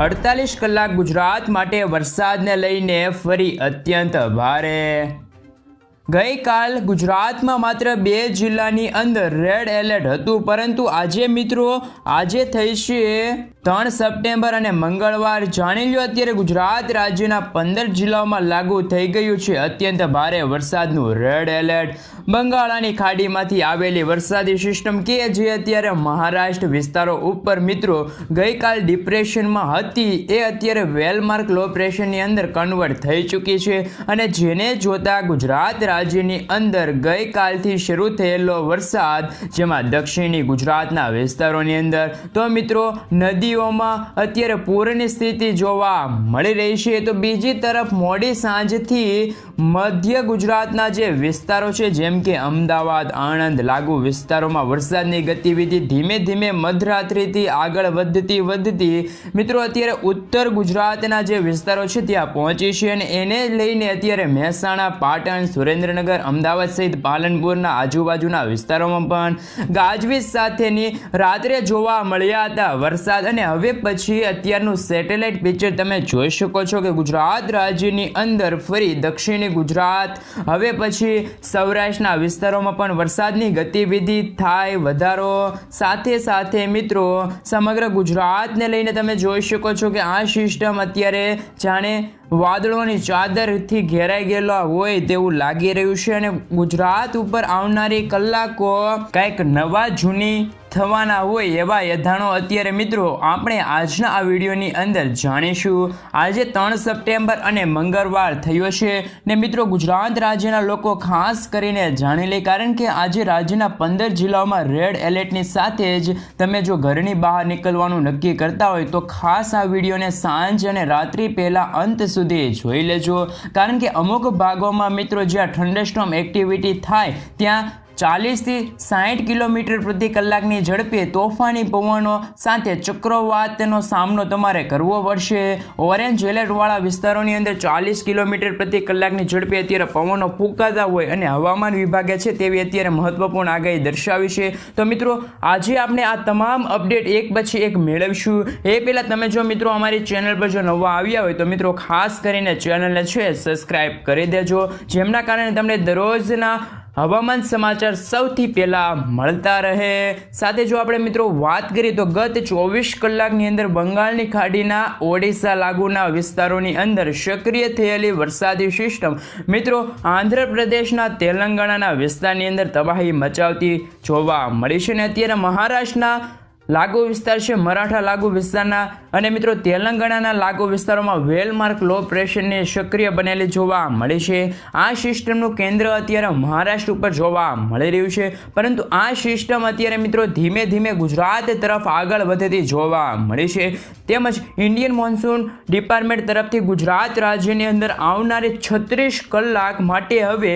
અડતાલીસ કલાક ગુજરાત માટે વરસાદને લઈને ફરી અત્યંત ભારે. ગઈકાલ ગુજરાતમાં માત્ર બે જિલ્લાની અંદર રેડ એલર્ટ હતું, પરંતુ આજે મિત્રો, આજે થઈ છે ત્રણ સપ્ટેમ્બર અને મંગળવાર જાણી લો અત્યારે ગુજરાત રાજ્યના પંદર જિલ્લાઓમાં લાગુ થઈ ગયું છે. અત્યંત ભારે વરસાદનું રેડ એલર્ટ બંગાળાની ખાડીમાંથી આવેલી વરસાદી સિસ્ટમ કે જે અત્યારે મહારાષ્ટ્ર વિસ્તારો ઉપર મિત્રો ગઈકાલ ડિપ્રેશનમાં હતી, એ અત્યારે વેલમાર્ક લો પ્રેશરની અંદર કન્વર્ટ થઈ ચૂકી છે અને જેને જોતા ગુજરાત રાજ્યની અંદર ગઈકાલથી શરૂ થયેલો વરસાદ, જેમાં દક્ષિણી ગુજરાતના વિસ્તારોની અંદર, તો મિત્રો નદીઓમાં અત્યારે પૂરની સ્થિતિ જોવા મળી રહી છે. તો બીજી તરફ મોડી સાંજથી મધ્ય ગુજરાતના જે વિસ્તારો છે, જેમ કે અમદાવાદ, આણંદ, લાગુ વિસ્તારોમાં વરસાદની ગતિવિધિ ધીમે ધીમે મધરાત્રિથી આગળ વધતી વધતી મિત્રો અત્યારે ઉત્તર ગુજરાતના જે વિસ્તારો છે, ત્યાં પહોંચી છે અને એને લઈને અત્યારે મહેસાણા, પાટણ, સુરેન્દ્રનગર, અમદાવાદ સહિત પાલનપુરના આજુબાજુના વિસ્તારોમાં પણ ગાજવીજ સાથેની રાત્રે જોવા મળ્યા હતા. વરસાદ અને હવે પછી અત્યારનું સેટેલાઇટ પિક્ચર તમે જોઈ શકો છો કે ગુજરાત રાજ્યની અંદર ફરી દક્ષિણી ગુજરાત, હવે પછી સૌરાષ્ટ્રના વિસ્તારોમાં પણ વરસાદની ગતિવિધિ થાય વધારો. સાથે સાથે મિત્રો, સમગ્ર ગુજરાતને લઈને તમે જોઈ શકો છો કે આ સિસ્ટમ અત્યારે જાણે વાદળોની ચાદરથી ઘેરાઈ ગયેલા હોય તેવું લાગી રહ્યું છે અને ગુજરાત ઉપર આવનારી કલાકો કંઈક નવા જૂની થવાના હોય એવા યથાણો અત્યારે મિત્રો, આપણે આજના આ વિડીયોની અંદર જાણીશું. આજે ત્રણ સપ્ટેમ્બર અને મંગળવાર થયો છે ને મિત્રો, ગુજરાત રાજ્યના લોકો ખાસ કરીને જાણી લે, કારણ કે આજે રાજ્યના પંદર જિલ્લાઓમાં રેડ એલર્ટની સાથે જ તમે જો ઘરની બહાર નીકળવાનું નક્કી કરતા હોય, તો ખાસ આ વિડીયોને સાંજ અને રાત્રિ પહેલાં અંત સુધી જોઈ લેજો. કારણ કે અમુક ભાગોમાં મિત્રો, જ્યાં થંડરસ્ટોમ એક્ટિવિટી થાય, ત્યાં ચાલીસથી સાઠ કિલોમીટર પ્રતિ કલાકની ઝડપે તોફાની પવનો સાથે ચક્રવાતનો સામનો તમારે કરવો પડશે. ઓરેન્જ એલર્ટવાળા વિસ્તારોની અંદર ચાલીસ કિલોમીટર પ્રતિ કલાકની ઝડપે અત્યારે પવનો ફૂંકાતા હોય અને હવામાન વિભાગે છે તેવી અત્યારે મહત્વપૂર્ણ આગાહી દર્શાવી છે. તો મિત્રો, આજે આપણે આ તમામ અપડેટ એક પછી એક મેળવીશું. એ પહેલાં તમે જો મિત્રો અમારી ચેનલ પર જો નવા આવ્યા હોય તો મિત્રો ખાસ કરીને ચેનલને છે સબસ્ક્રાઈબ કરી દેજો. જેમના કારણે તમને દરરોજના હવામાન સમાચાર સૌથી પહેલાં મળતા રહે. સાથે જો આપણે મિત્રો વાત કરીએ તો ગત ચોવીસ કલાકની અંદર બંગાળની ખાડીના ઓડિશા લાગુના વિસ્તારોની અંદર સક્રિય થયેલી વરસાદી સિસ્ટમ. મિત્રો, આંધ્રપ્રદેશના તેલંગાણાના વિસ્તારની અંદર તબાહી મચાવતી જોવા મળી છે ને અત્યારે મહારાષ્ટ્રના લાગુ વિસ્તાર છે મરાઠા લાગુ વિસ્તારના. અને મિત્રો, તેલંગાણાના લાગુ વિસ્તારોમાં વેલમાર્ક લો પ્રેશરની સક્રિય બનેલી જોવા મળે છે. આ સિસ્ટમનું કેન્દ્ર અત્યારે મહારાષ્ટ્ર ઉપર જોવા મળી રહ્યું છે. પરંતુ આ સિસ્ટમ અત્યારે મિત્રો, ધીમે ધીમે ગુજરાત તરફ આગળ વધતી જોવા મળે છે. તેમજ ઇન્ડિયન મોન્સૂન ડિપાર્ટમેન્ટ તરફથી ગુજરાત રાજ્યની અંદર આવનારી છત્રીસ કલાક માટે હવે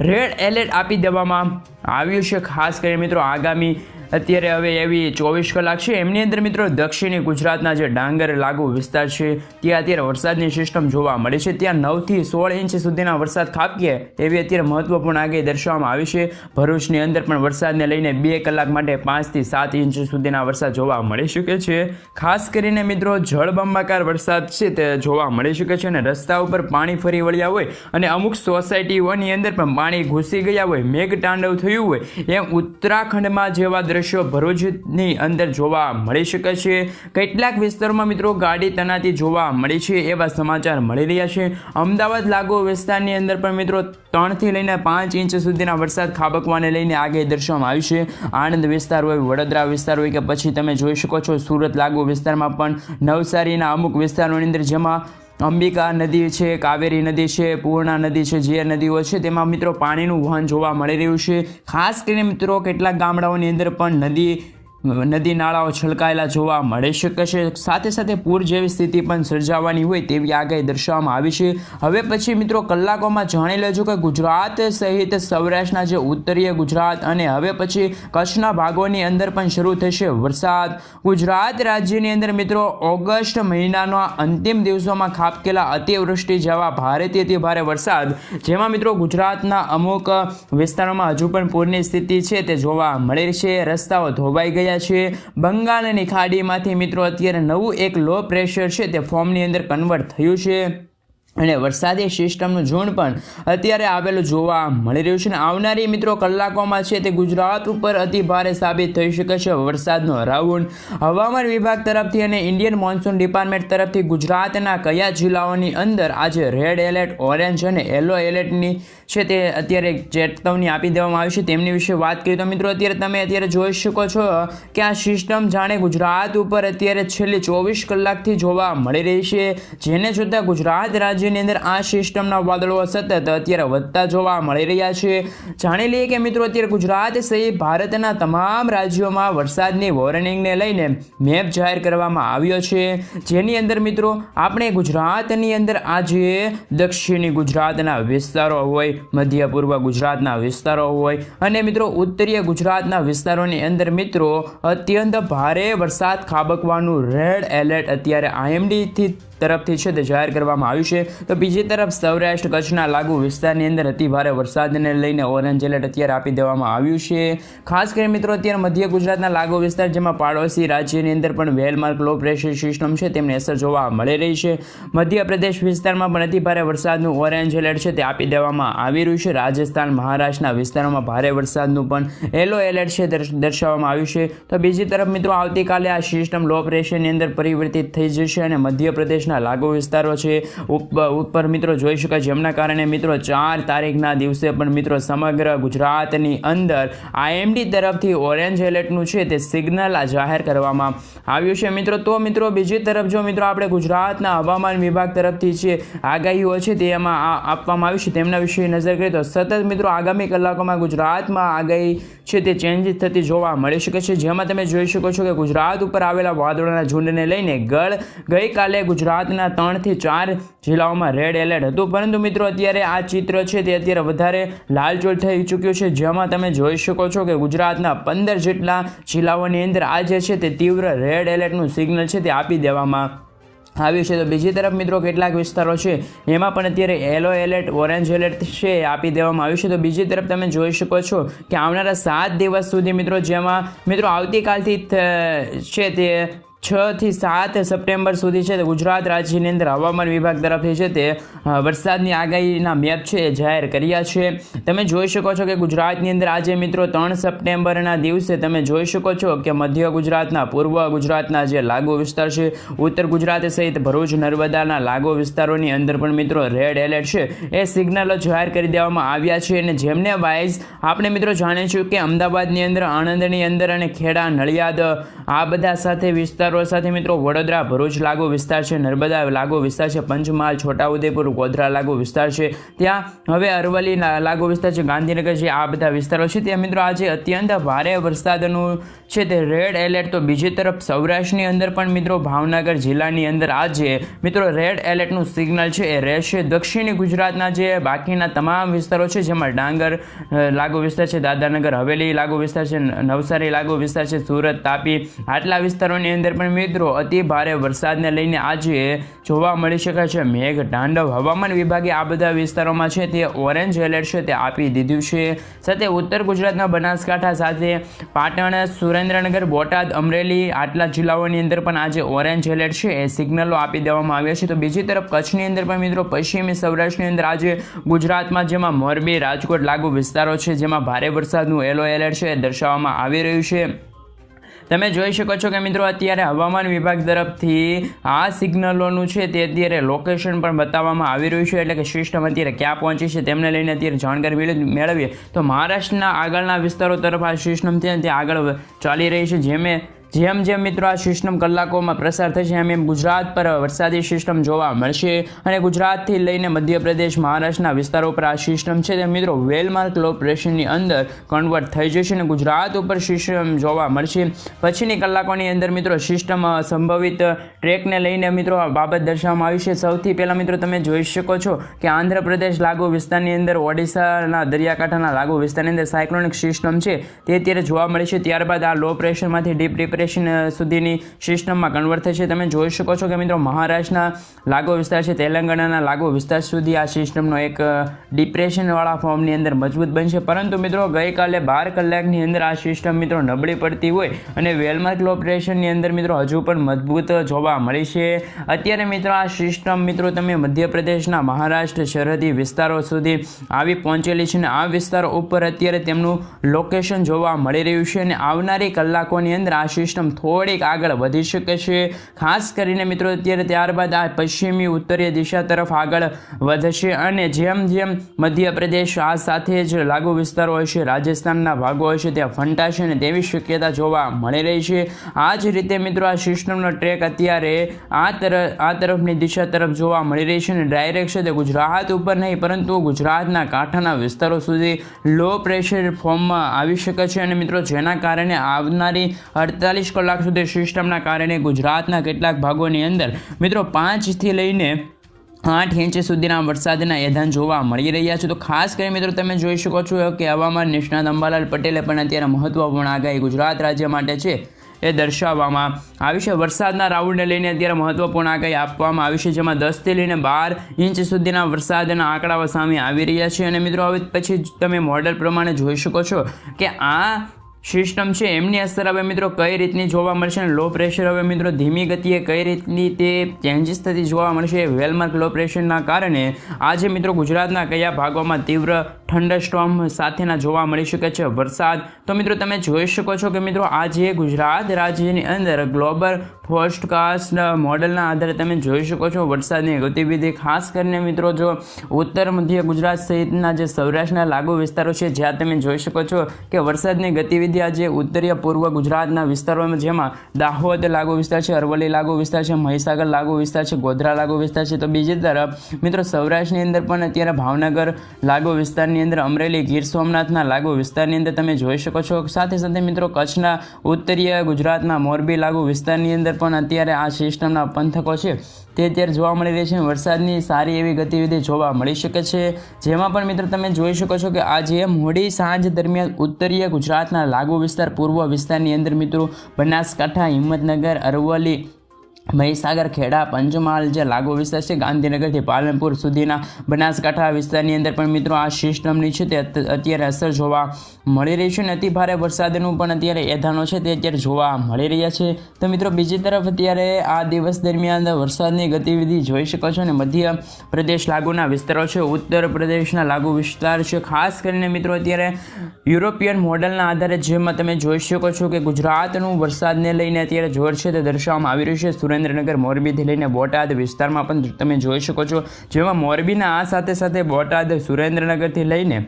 રેડ એલર્ટ આપી દેવામાં આવ્યું છે. ખાસ કરીને મિત્રો, આગામી અત્યારે હવે એવી ચોવીસ કલાક છે. એમની અંદર મિત્રો દક્ષિણી ગુજરાતના જે ડાંગર લાગુ વિસ્તાર છે, ત્યાં અત્યારે વરસાદની સિસ્ટમ જોવા મળે છે. ત્યાં નવથી સોળ ઇંચ સુધીના વરસાદ ખાબકે એવી અત્યારે મહત્વપૂર્ણ આગાહી દર્શાવવામાં આવી છે. ભરૂચની અંદર પણ વરસાદને લઈને બે કલાક માટે પાંચથી સાત ઇંચ સુધીના વરસાદ જોવા મળી શકે છે. ખાસ કરીને મિત્રો જળબંબાકાર વરસાદ છે તે જોવા મળી શકે છે અને રસ્તા ઉપર પાણી ફરી વળ્યા હોય અને અમુક સોસાયટીઓની અંદર પણ પાણી ઘૂસી ગયા હોય મેઘતાંડવ થયું હોય, એમ ઉત્તરાખંડમાં જેવા દ્રશ્યો ભરૂચની અંદર જોવા મળી શકે છે. કેટલાક વિસ્તારોમાં મિત્રો ગાડી તનાતી જોવા મળી છે એવા સમાચાર મળી રહ્યા છે. અમદાવાદ લાગુ વિસ્તારની અંદર પણ મિત્રો ત્રણથી લઈને પાંચ ઇંચ સુધીના વરસાદ ખાબકવાને લઈને આગે દર્શાવવામાં આવ્યું છે. આણંદ વિસ્તાર હોય, વડોદરા વિસ્તાર હોય કે પછી તમે જોઈ શકો છો, સુરત લાગુ વિસ્તારમાં પણ નવસારીના અમુક વિસ્તારોની અંદર જેમાં અંબિકા નદી છે, કાવેરી નદી છે, પૂર્ણા નદી છે, જે નદીઓ છે, તેમાં મિત્રો પાણીનું વહન જોવા મળી રહ્યું છે. ખાસ કરીને મિત્રો કેટલાક ગામડાઓની અંદર પણ નદી નદી નાળાઓ છલકાયેલા જોવા મળી શકે છે સાથે સાથે પૂર જેવી સ્થિતિ પણ સર્જાવાની હોય તેવી આગાહી દર્શાવવામાં આવી છે. હવે પછી મિત્રો કલાકોમાં જાણી લેજો કે ગુજરાત સહિત સૌરાષ્ટ્રના જે ઉત્તરીય ગુજરાત અને હવે પછી કચ્છના ભાગોની અંદર પણ શરૂ થશે વરસાદ. ગુજરાત રાજ્યની અંદર મિત્રો ઓગસ્ટ મહિનાના અંતિમ દિવસોમાં ખાબકેલા અતિવૃષ્ટિ જેવા ભારેથી અતિ ભારે વરસાદ. જેમાં મિત્રો ગુજરાતના અમુક વિસ્તારોમાં હજુ પણ પૂરની સ્થિતિ છે તે જોવા મળી છે. રસ્તાઓ ધોવાઈ ગયા આવ્યા છે. બંગાળની ખાડીમાંથી મિત્રો, અત્યારે નવું એક લો પ્રેશર છે. તે ફોર્મની અંદર કન્વર્ટ થયું છે. અને વરસાદી સિસ્ટમનું ઝુંડ પણ અત્યારે આવેલું જોવા મળી રહ્યું છે. અને આવનારી મિત્રો કલાકોમાં છે તે ગુજરાત ઉપર અતિ ભારે સાબિત થઈ શકે છે વરસાદનો રાઉન્ડ હવામાન વિભાગ તરફથી અને ઇન્ડિયન મોન્સૂન ડિપાર્ટમેન્ટ તરફથી ગુજરાતના કયા જિલ્લાઓની અંદર આજે રેડ એલર્ટ, ઓરેન્જ અને યલો એલર્ટની છે તે અત્યારે ચેતવણી આપી દેવામાં આવી છે. તેમની વિશે વાત કરીએ તો મિત્રો અત્યારે તમે અત્યારે જોઈ શકો છો કે આ સિસ્ટમ જાણે ગુજરાત ઉપર અત્યારે છેલ્લી ચોવીસ કલાકથી જોવા મળી રહી છે. જેને જોતાં ગુજરાત રાજ્યની અંદર આ સિસ્ટમના વાદળો સતત અત્યારે વધતા જોવા મળી રહ્યા છે. જાણી લઈએ કે મિત્રો અત્યારે ગુજરાત સહિત ભારતના તમામ રાજ્યોમાં વરસાદની વોર્નિંગને લઈને મેપ જાહેર કરવામાં આવ્યો છે. જેની અંદર મિત્રો આપણે ગુજરાતની અંદર આજે દક્ષિણી ગુજરાતના વિસ્તારો હોય, મધ્ય પૂર્વ ગુજરાતના વિસ્તારો હોય અને મિત્રો ઉત્તરીય ગુજરાતના વિસ્તારોની અંદર મિત્રો અત્યંત ભારે વરસાદ ખાબકવાનું રેડ એલર્ટ અત્યારે આઈએમડીથી તરફથી છે તે જાહેર કરવામાં આવ્યું છે. તો બીજી તરફ સૌરાષ્ટ્ર કચ્છના લાગુ વિસ્તારની અંદર અતિ ભારે વરસાદને લઈને ઓરેન્જ એલર્ટ અત્યારે આપી દેવામાં આવ્યું છે. ખાસ કરીને મિત્રો, અત્યારે મધ્ય ગુજરાતના લાગુ વિસ્તાર જેમાં પાડોશી રાજ્યની અંદર પણ વેલમાર્ક લો પ્રેશર સિસ્ટમ છે, તેમની અસર જોવા મળી રહી છે. મધ્યપ્રદેશ વિસ્તારમાં પણ અતિ ભારે વરસાદનું ઓરેન્જ એલર્ટ છે, તે આપી દેવામાં આવી રહ્યું છે. રાજસ્થાન, મહારાષ્ટ્રના વિસ્તારોમાં ભારે વરસાદનું પણ યલો એલર્ટ છે દર્શાવવામાં આવ્યું છે. તો બીજી તરફ મિત્રો, આવતીકાલે આ સિસ્ટમ લો પ્રેશરની અંદર પરિવર્તિત થઈ જશે અને મધ્યપ્રદેશના લાગુ વિસ્તારો છે, ઉપ- ઉપર મિત્રો જોઈ શકાય જેમના કારણે મિત્રો ચાર તારીખના દિવસે પણ મિત્રો સમગ્ર ગુજરાતની અંદર આઈએમડી તરફથી ઓરેન્જ એલર્ટનું છે તે સિગ્નલ જાહેર કરવામાં આવ્યું છે. મિત્રો, તો મિત્રો બીજી તરફ જો મિત્રો આપણે ગુજરાતના હવામાન વિભાગ તરફથી જે આગાહીઓ છે તે એમાં આપવામાં આવી છે તેમના વિશે નજર કરીએ તો સતત મિત્રો આગામી કલાકોમાં ગુજરાતમાં આગાહી છે તે ચેન્જીસ થતી જોવા મળી શકે છે. જેમાં તમે જોઈ શકો છો કે ગુજરાત ઉપર આવેલા વાદળોના ઝુંડને લઈને ગળ ગઈકાલે ગુજરાતના ત્રણથી ચાર જિલ્લાઓમાં રેડ એલર્ટ હતું. પરંતુ મિત્રો અત્યારે આ ચિત્ર છે તે અત્યારે વધારે લાલચોળ થઈ ચૂક્યું છે. જેમાં તમે જોઈ શકો છો કે ગુજરાતના પંદર જેટલા જિલ્લાઓની અંદર આજે છે તે તીવ્ર રેડ એલર્ટનું સિગ્નલ છે તે આપી દેવામાં આવ્યું છે. તો બીજી તરફ મિત્રો કેટલાક વિસ્તારો છે એમાં પણ અત્યારે યલો એલર્ટ ઓરેન્જ એલર્ટ છે આપી દેવામાં આવ્યું છે. તો બીજી તરફ તમે જોઈ શકો છો કે આવનારા સાત દિવસ સુધી મિત્રો જેમાં મિત્રો આવતીકાલથી છે તે છ થી સાત સપ્ટેમ્બર સુધી છે તે ગુજરાત રાજ્યની અંદર હવામાન વિભાગ તરફથી છે તે વરસાદની આગાહીના મેપ છે એ જાહેર કર્યા છે. તમે જોઈ શકો છો કે ગુજરાતની અંદર આજે મિત્રો ત્રણ સપ્ટેમ્બરના દિવસે તમે જોઈ શકો છો કે મધ્ય ગુજરાતના, પૂર્વ ગુજરાતના જે લાગુ વિસ્તાર છે, ઉત્તર ગુજરાત સહિત ભરૂચ, નર્મદાના લાગુ વિસ્તારોની અંદર પણ મિત્રો રેડ એલર્ટ છે. એ સિગ્નલો જાહેર કરી દેવામાં આવ્યા છે અને જેમને વાઇઝ આપણે મિત્રો જાણીશું કે અમદાવાદની અંદર, આણંદની અંદર અને ખેડા, નડિયાદ આ બધા સાથે વિસ્તારો સાથે મિત્રો વડોદરા, ભરૂચ લાગુ વિસ્તાર છે, નર્મદા લાગુ વિસ્તાર છે, પંચમહાલ, છોટાઉદેપુર, ગોધરા લાગુ વિસ્તાર છે. ત્યાં હવે અરવલ્લી લાગુ વિસ્તાર છે, ગાંધીનગર છે, આ બધા વિસ્તારો છે. ત્યાં મિત્રો આજે અત્યંત ભારે વરસાદનું છે તે રેડ એલર્ટ. તો બીજી તરફ સૌરાષ્ટ્રની અંદર પણ મિત્રો ભાવનગર જિલ્લાની અંદર આજે મિત્રો રેડ એલર્ટનું સિગ્નલ છે. એ રહેશે દક્ષિણી ગુજરાતના જે બાકીના તમામ વિસ્તારો છે, જેમાં ડાંગર લાગુ વિસ્તાર છે દાદાનગર હવેલી લાગુ વિસ્તાર છે નવસારી લાગુ વિસ્તાર છે, સુરત, તાપી, આટલા વિસ્તારોની અંદર પણ મિત્રો, અતિ ભારે વરસાદને લઈને આજે જોવા મળી શકે છે. મેઘ તાંડવ હવામાન વિભાગે આ બધા વિસ્તારોમાં છે તે ઓરેન્જ એલર્ટ છે તે આપી દીધું છે. સાથે ઉત્તર ગુજરાતના બનાસકાંઠા સાથે પાટણ, સુરેન્દ્રનગર, બોટાદ, અમરેલી આટલા જિલ્લાઓની અંદર પણ આજે ઓરેન્જ એલર્ટ છે. એ સિગ્નલો આપી દેવામાં આવ્યા છે. તો બીજી તરફ કચ્છની અંદર પણ મિત્રો, પશ્ચિમી સૌરાષ્ટ્રની અંદર આજે ગુજરાતમાં જેમાં મોરબી, રાજકોટ લાગુ વિસ્તારો છે, જેમાં ભારે વરસાદનું યલો એલર્ટ છે દર્શાવવામાં આવી રહ્યું છે. તમે જોઈ શકો છો કે મિત્રો, અત્યારે હવામાન વિભાગ તરફથી આ સિગ્નલોનું છે તે અત્યારે લોકેશન પણ બતાવવામાં આવી રહ્યું છે. એટલે કે સિસ્ટમ અત્યારે ક્યાં પહોંચી છે તેમને લઈને અત્યારે જાણકારી મેળવી- મેળવીએ. તો મહારાષ્ટ્રના આગળના વિસ્તારો તરફ આ સિસ્ટમ ત્યાં આગળ ચાલી રહી છે. જેમે જેમ જેમ મિત્રો આ સિસ્ટમ કલાકોમાં પ્રસાર થશે, એમ એમ ગુજરાત પર વરસાદી સિસ્ટમ જોવા મળશે. અને ગુજરાતથી લઈને મધ્યપ્રદેશ, મહારાષ્ટ્રના વિસ્તારો પર આ સિસ્ટમ છે. તે મિત્રો, વેલમાર્ક લો પ્રેશરની અંદર કન્વર્ટ થઈ જશે અને ગુજરાત ઉપર સિસ્ટમ જોવા મળશે. પછીની કલાકોની અંદર મિત્રો, સિસ્ટમ સંભવિત ટ્રેકને લઈને મિત્રો આ બાબત દર્શાવવામાં આવી છે. સૌથી પહેલાં મિત્રો, તમે જોઈ શકો છો કે આંધ્રપ્રદેશ લાગુ વિસ્તારની અંદર, ઓડિશાના દરિયાકાંઠાના લાગુ વિસ્તારની અંદર સાયક્લોનિક સિસ્ટમ છે. તે અત્યારે જોવા મળે છે. ત્યારબાદ આ લો પ્રેશરમાંથી ડીપ ડિપ્રેશન ડિપ્રેશન સુધીની સિસ્ટમમાં કન્વર્ટ થશે. તમે જોઈ શકો છો કે મિત્રો મહારાષ્ટ્રના લાગુ વિસ્તાર છે, તેલંગાણાના લાગુ વિસ્તાર સુધી આ સિસ્ટમનો એક ડિપ્રેશનવાળા ફોર્મની અંદર મજબૂત બનશે. પરંતુ મિત્રો ગઈકાલે બાર કલાકની અંદર આ સિસ્ટમ મિત્રો નબળી પડતી હોય અને વેલમાર્ક ઓપરેશનની અંદર મિત્રો હજુ પણ મજબૂત જોવા મળી છે. અત્યારે મિત્રો આ સિસ્ટમ મિત્રો તમે મધ્યપ્રદેશના મહારાષ્ટ્ર સરહદી વિસ્તારો સુધી આવી પહોંચેલી છે અને આ વિસ્તારો ઉપર અત્યારે તેમનું લોકેશન જોવા મળી રહ્યું છે અને આવનારી કલાકોની અંદર આ સિસ્ટમ થોડીક આગળ વધી શકે છે. ખાસ કરીને મિત્રો, અત્યારે ત્યારબાદ આ પશ્ચિમી ઉત્તરીય દિશા તરફ આગળ વધશે અને જેમ જેમ મધ્યપ્રદેશ આ સાથે જ લાગુ વિસ્તારો હોય છે, રાજસ્થાનના ભાગો હોય છે, ત્યાં ફંટાશે અને તેવી શક્યતા જોવા મળી રહી છે. આ જ રીતે મિત્રો, આ સિસ્ટમનો ટ્રેક અત્યારે આ તરફ આ તરફની દિશા તરફ જોવા મળી રહી છે અને ડાયરેક્ટ છે તે ગુજરાત ઉપર નહીં, પરંતુ ગુજરાતના કાંઠાના વિસ્તારો સુધી લો પ્રેશર ફોર્મમાં આવી શકે છે. અને મિત્રો, જેના કારણે આવનારી અડતાલીસ કલાક સુધી સિસ્ટમના કારણે ગુજરાતના કેટલાક ભાગોની અંદર મિત્રો પાંચથી લઈને આઠ ઇંચ સુધીના વરસાદના એધાન જોવા મળી રહ્યા છે. તો ખાસ કરીને મિત્રો તમે જોઈ શકો છો કે હવામાન નિષ્ણાત અંબાલાલ પટેલે પણ અત્યારે મહત્વપૂર્ણ આગાહી ગુજરાત રાજ્ય માટે છે એ દર્શાવવામાં આવી છે. વરસાદના રાઉન્ડને લઈને અત્યારે મહત્વપૂર્ણ આગાહી આપવામાં આવી છે, જેમાં દસથી લઈને બાર ઇંચ સુધીના વરસાદના આંકડાઓ સામે આવી રહ્યા છે. અને મિત્રો હવે પછી તમે મોડેલ પ્રમાણે જોઈ શકો છો કે આ સિસ્ટમ છે. એમની અસર હવે મિત્રો કઈ રીતની જોવા મળશે અને લો પ્રેશર હવે મિત્રો ધીમી ગતિએ કઈ રીતની તે ચેન્જીસ થતી જોવા મળશે? વેલમાર્ક લો પ્રેશરના કારણે આજે મિત્રો ગુજરાતના કયા ભાગોમાં તીવ્ર થંડરસ્ટોર્મ સાથેના જોવા મળી શકે છે વરસાદ. તો મિત્રો, તમે જોઈ શકો છો કે મિત્રો, આજે ગુજરાત રાજ્યની અંદર ગ્લોબલ ફોસ્ટકાસ્ટ મોડલના આધારે તમે જોઈ શકો છો વરસાદની ગતિવિધિ. ખાસ કરીને મિત્રો, જો ઉત્તર મધ્ય ગુજરાત સહિતના જે સૌરાષ્ટ્રના લાગુ વિસ્તારો છે, જ્યાં તમે જોઈ શકો છો કે વરસાદની ગતિવિધિ આજે ઉત્તરીય પૂર્વ ગુજરાતના વિસ્તારોમાં, જેમાં દાહોદ લાગુ વિસ્તાર છે, અરવલ્લી લાગુ વિસ્તાર છે, મહીસાગર લાગુ વિસ્તાર છે, ગોધરા લાગુ વિસ્તાર છે. તો બીજી તરફ મિત્રો, સૌરાષ્ટ્રની અંદર પણ અત્યારે ભાવનગર લાગુ વિસ્તારની અંદર અમરેલી ગીર સોમનાથના લાગુ વિસ્તારની અંદર તમે જોઈ શકો છો. સાથે સાથે મિત્રો કચ્છના ઉત્તરીય ગુજરાતના મોરબી લાગુ વિસ્તારની અંદર પણ અત્યારે આ સિસ્ટમના પંથકો છે. તે અત્યારે જોવા મળી રહી છે. વરસાદની સારી એવી ગતિવિધિ જોવા મળી શકે છે. જેમાં પણ મિત્રો તમે જોઈ શકો છો કે આજે મોડી સાંજ દરમિયાન ઉત્તરીય ગુજરાતના લાગુ વિસ્તાર, પૂર્વ વિસ્તારની અંદર મિત્રો બનાસકાંઠા, હિંમતનગર, અરવલ્લી મહીસાગર ખેડા, પંચમહાલ જે લાગુ વિસ્તાર છે, ગાંધીનગરથી પાલનપુર સુધીના બનાસકાંઠા વિસ્તારની અંદર પણ મિત્રો આ સિસ્ટમની છે તે અત્યારે અસર જોવા મળી રહી છે અને અતિ ભારે વરસાદનું પણ અત્યારે એધાનો છે તે અત્યારે જોવા મળી રહ્યા છે. તો મિત્રો બીજી તરફ અત્યારે આ દિવસ દરમિયાન વરસાદની ગતિવિધિ જોઈ શકો છો અને મધ્ય પ્રદેશ લાગુના વિસ્તારો છે ઉત્તર પ્રદેશના લાગુ વિસ્તાર છે. ખાસ કરીને મિત્રો અત્યારે યુરોપિયન મોડલના આધારે જેમાં તમે જોઈ શકો છો કે ગુજરાતનું વરસાદને લઈને અત્યારે જોર છે તે દર્શાવવામાં આવી રહ્યું છે. સુરેન્દ્રનગર મોરબીથી લઈને બોટાદ વિસ્તારમાં પણ તમે જોઈ શકો છો. જેમાં મોરબીના આ સાથે સાથે બોટાદ, સુરેન્દ્રનગરથી લઈને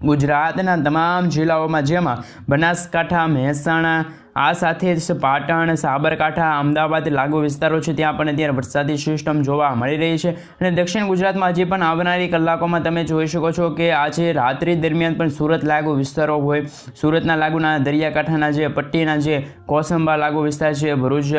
ગુજરાતના તમામ જિલ્લાઓમાં જેમાં બનાસકાંઠા, મહેસાણા આ સાથે જ પાટણ, સાબરકાંઠા, અમદાવાદ લાગુ વિસ્તારો છે, ત્યાં પણ અત્યારે વરસાદી સિસ્ટમ જોવા મળી રહી છે. અને દક્ષિણ ગુજરાતમાં હજી પણ આવનારી કલાકોમાં તમે જોઈ શકો છો કે આજે રાત્રિ દરમિયાન પણ સુરત લાગુ વિસ્તારો હોય. સુરતના લાગુના દરિયાકાંઠાના જે પટ્ટીના જે કોસંબા લાગુ વિસ્તાર છે, ભરૂચ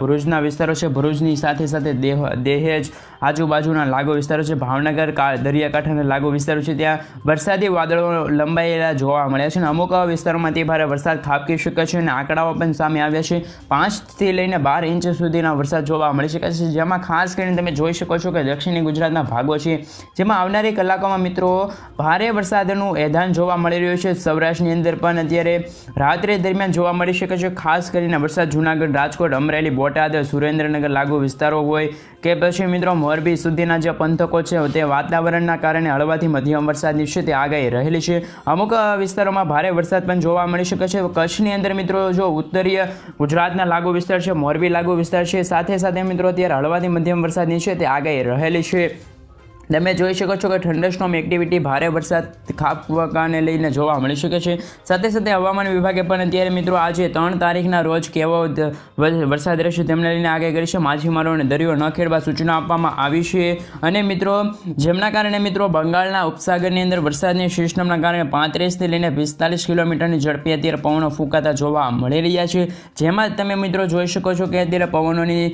ભરૂચના વિસ્તારો છે, ભરૂચની સાથે સાથે દેહ, દેહેજ આજુબાજુના લાગુ વિસ્તારો છે, ભાવનગર દરિયાકાંઠાના લાગુ વિસ્તારો છે, ત્યાં વરસાદી વાદળો લંબાયેલા જોવા મળ્યા છે. અને અમુક વિસ્તારોમાં તે ભારે વરસાદ ખાબકી શકે છે અને આંકડાઓ પણ સામે આવ્યા છે. પાંચથી લઈને બાર ઇંચ સુધીના વરસાદ જોવા મળી શકે છે. જેમાં ખાસ કરીને તમે જોઈ શકો છો કે દક્ષિણી ગુજરાતના ભાગો છે. જેમાં આવનારી કલાકોમાં મિત્રો ભારે વરસાદનું એધાન જોવા મળી રહ્યું છે. સૌરાષ્ટ્રની અંદર પણ અત્યારે રાત્રે દરમિયાન જોવા મળી શકે છે. ખાસ કરીને વરસાદ જૂનાગઢ, રાજકોટ, અમરેલી, બોટાદ, સુરેન્દ્રનગર લાગુ વિસ્તારો હોય કે પછી મિત્રો, મોરબી સુધીના જે પંથકો છે, તે વાતાવરણના કારણે હળવાથી મધ્યમ વરસાદની છે તે આગાહી રહેલી છે. અમુક વિસ્તારોમાં ભારે વરસાદ પણ જોવા મળી શકે છે. કચ્છની અંદર મિત્રો, જો ઉત્તરીય ગુજરાતના લાગુ વિસ્તાર છે, મોરબી લાગુ વિસ્તાર છે, સાથે સાથે મિત્રો, અત્યારે હળવાથી મધ્યમ વરસાદની છે તે આગાહી રહેલી છે. તમે જોઈ શકો છો કે થંડરસ્ટોમ એક્ટિવિટી ભારે વરસાદ ખાપકાને લઈને જોવા મળી શકે છે. સાથે સાથે હવામાન વિભાગે પણ અત્યારે મિત્રો આજે ત્રણ તારીખના રોજ કેવો વરસાદ રહેશે તેમને લઈને આગાહી કરી છે. માછીમારોને દરિયો ન ખેડવા સૂચના આપવામાં આવી છે. અને મિત્રો, જેમના કારણે મિત્રો બંગાળના ઉપસાગરની અંદર વરસાદની સિસ્ટમના કારણે પાંત્રીસથી લઈને પિસ્તાલીસ કિલોમીટરની ઝડપે અત્યારે પવનો ફૂંકાતા જોવા મળી રહ્યા છે. જેમાં તમે મિત્રો જોઈ શકો છો કે અત્યારે પવનોની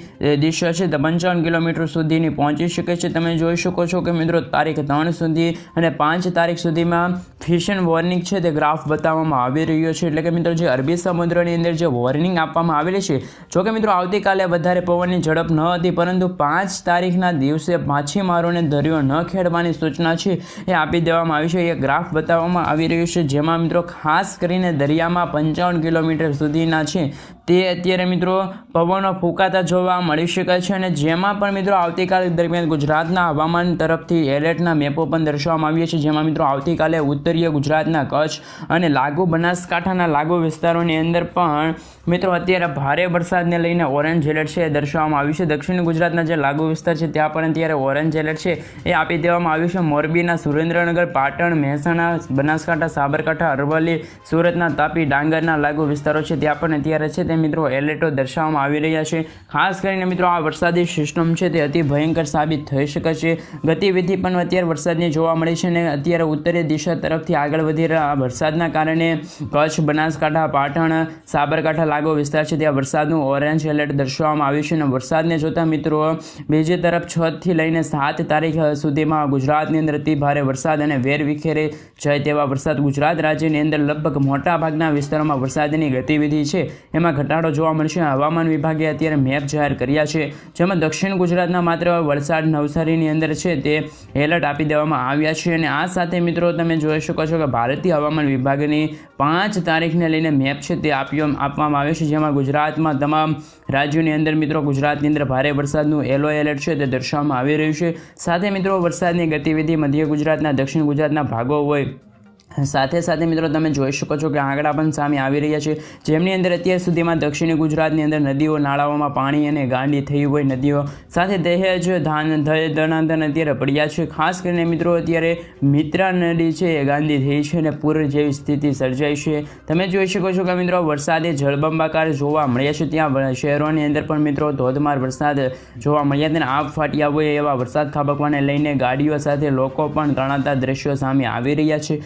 દિશા છે. પંચાવન કિલોમીટર સુધીની પહોંચી શકે છે. તમે જોઈ શકો છો છો કે મિત્રો તારીખ ત્રણ સુધી અને પાંચ તારીખ સુધીમાં ફિશન વોર્નિંગ છે તે ગ્રાફ બતાવવામાં આવી રહ્યો છે. એટલે કે મિત્રો જે અરબી સમુદ્રની અંદર જે વોર્નિંગ આપવામાં આવેલી છે, જો કે મિત્રો આવતીકાલે વધારે પવનની ઝડપ ન હતી, પરંતુ પાંચ તારીખના દિવસે માછીમારોને દરિયો ન ખેડવાની સૂચના છે એ આપી દેવામાં આવી છે. એ ગ્રાફ બતાવવામાં આવી રહ્યું છે, જેમાં મિત્રો ખાસ કરીને દરિયામાં પંચાવન કિલોમીટર સુધીના છે. તે અત્યારે મિત્રો પવનો ફૂંકાતા જોવા મળી શકે છે અને જેમાં પણ મિત્રો આવતીકાલ દરમિયાન ગુજરાતના હવામાન તરફથી એલર્ટના મેપો પણ દર્શાવવામાં આવ્યા છે. જેમાં મિત્રો આવતીકાલે ઉત્તરીય ગુજરાતના કચ્છ અને લાગુ બનાસકાંઠાના લાગુ વિસ્તારોની અંદર પણ મિત્રો અત્યારે ભારે વરસાદને લઈને ઓરેન્જ એલર્ટ છે એ દર્શાવવામાં આવ્યું છે. દક્ષિણ ગુજરાતના જે લાગુ વિસ્તાર છે ત્યાં પણ અત્યારે ઓરેન્જ એલર્ટ છે એ આપી દેવામાં આવ્યું છે. મોરબીના સુરેન્દ્રનગર, પાટણ, મહેસાણા, બનાસકાંઠા, સાબરકાંઠા, અરવલ્લી, સુરતના તાપી, ડાંગરના લાગુ વિસ્તારો છે ત્યાં પણ અત્યારે છે તે મિત્રો એલર્ટો દર્શાવવામાં આવી રહ્યા છે. ખાસ કરીને મિત્રો આ વરસાદી સિસ્ટમ છે તે અતિ ભયંકર સાબિત થઈ શકે છે. ગતિવિધિ પણ અત્યારે વરસાદની જોવા મળી છે અને અત્યારે ઉત્તરીય દિશા તરફથી આગળ વધી રહ્યા વરસાદના કારણે કચ્છ, બનાસકાંઠા, પાટણ, સાબરકાંઠા લાગો વિસ્તાર છે. ત્યાં વરસાદનું ઓરેન્જ એલર્ટ દર્શાવવામાં આવ્યું છે અને વરસાદને જોતા મિત્રો, બીજી તરફ છથી લઈને સાત તારીખ સુધીમાં ગુજરાતની અંદર અતિ ભારે વરસાદ અને વેર વિખેરે જાય તેવા વરસાદ ગુજરાત રાજ્યની અંદર લગભગ મોટા ભાગના વિસ્તારોમાં વરસાદની ગતિવિધિ છે. એમાં ઘટાડો જોવા મળશે હવામાન વિભાગે અત્યારે મેપ જાહેર કર્યા છે. જેમાં દક્ષિણ ગુજરાતના માત્ર વલસાડ, નવસારીની અંદર છે. તે એલર્ટ આપી દેવામાં આવ્યા છે અને આ સાથે મિત્રો તમે જોઈ શકો છો કે ભારતીય હવામાન વિભાગની પાંચ તારીખને લઈને મેપ છે તે આપ્યો આપવામાં આવ્યો છે, જેમાં ગુજરાતમાં તમામ રાજ્યોની અંદર મિત્રો ગુજરાતની અંદર ભારે વરસાદનું યલો એલર્ટ છે તે દર્શાવવામાં આવી રહ્યું છે. સાથે મિત્રો વરસાદની ગતિવિધિ મધ્ય ગુજરાતના દક્ષિણ ગુજરાતના ભાગો હોય સાથે સાથે મિત્રો તમે જોઈ શકો છો કે આંકડા પણ સામે આવી રહ્યા છે. જેમની અંદર અત્યાર સુધીમાં દક્ષિણી ગુજરાતની અંદર નદીઓ, નાળાઓમાં પાણી અને ગાંડી થઈ હોય નદીઓ સાથે દહેજ, ધાન ધનાધન અત્યારે પડ્યા છે. ખાસ કરીને મિત્રો અત્યારે મિત્રા નદી છે એ ગાંધી થઈ છે અને પૂર જેવી સ્થિતિ સર્જાઈ છે. તમે જોઈ શકો છો કે મિત્રો વરસાદે જળબંબાકાર જોવા મળ્યા છે. ત્યાં શહેરોની અંદર પણ મિત્રો ધોધમાર વરસાદ જોવા મળ્યા તેને આગ ફાટ્યા હોય એવા વરસાદ ખાબકવાને લઈને ગાડીઓ સાથે લોકો પણ તણાતા દ્રશ્યો સામે આવી રહ્યા છે.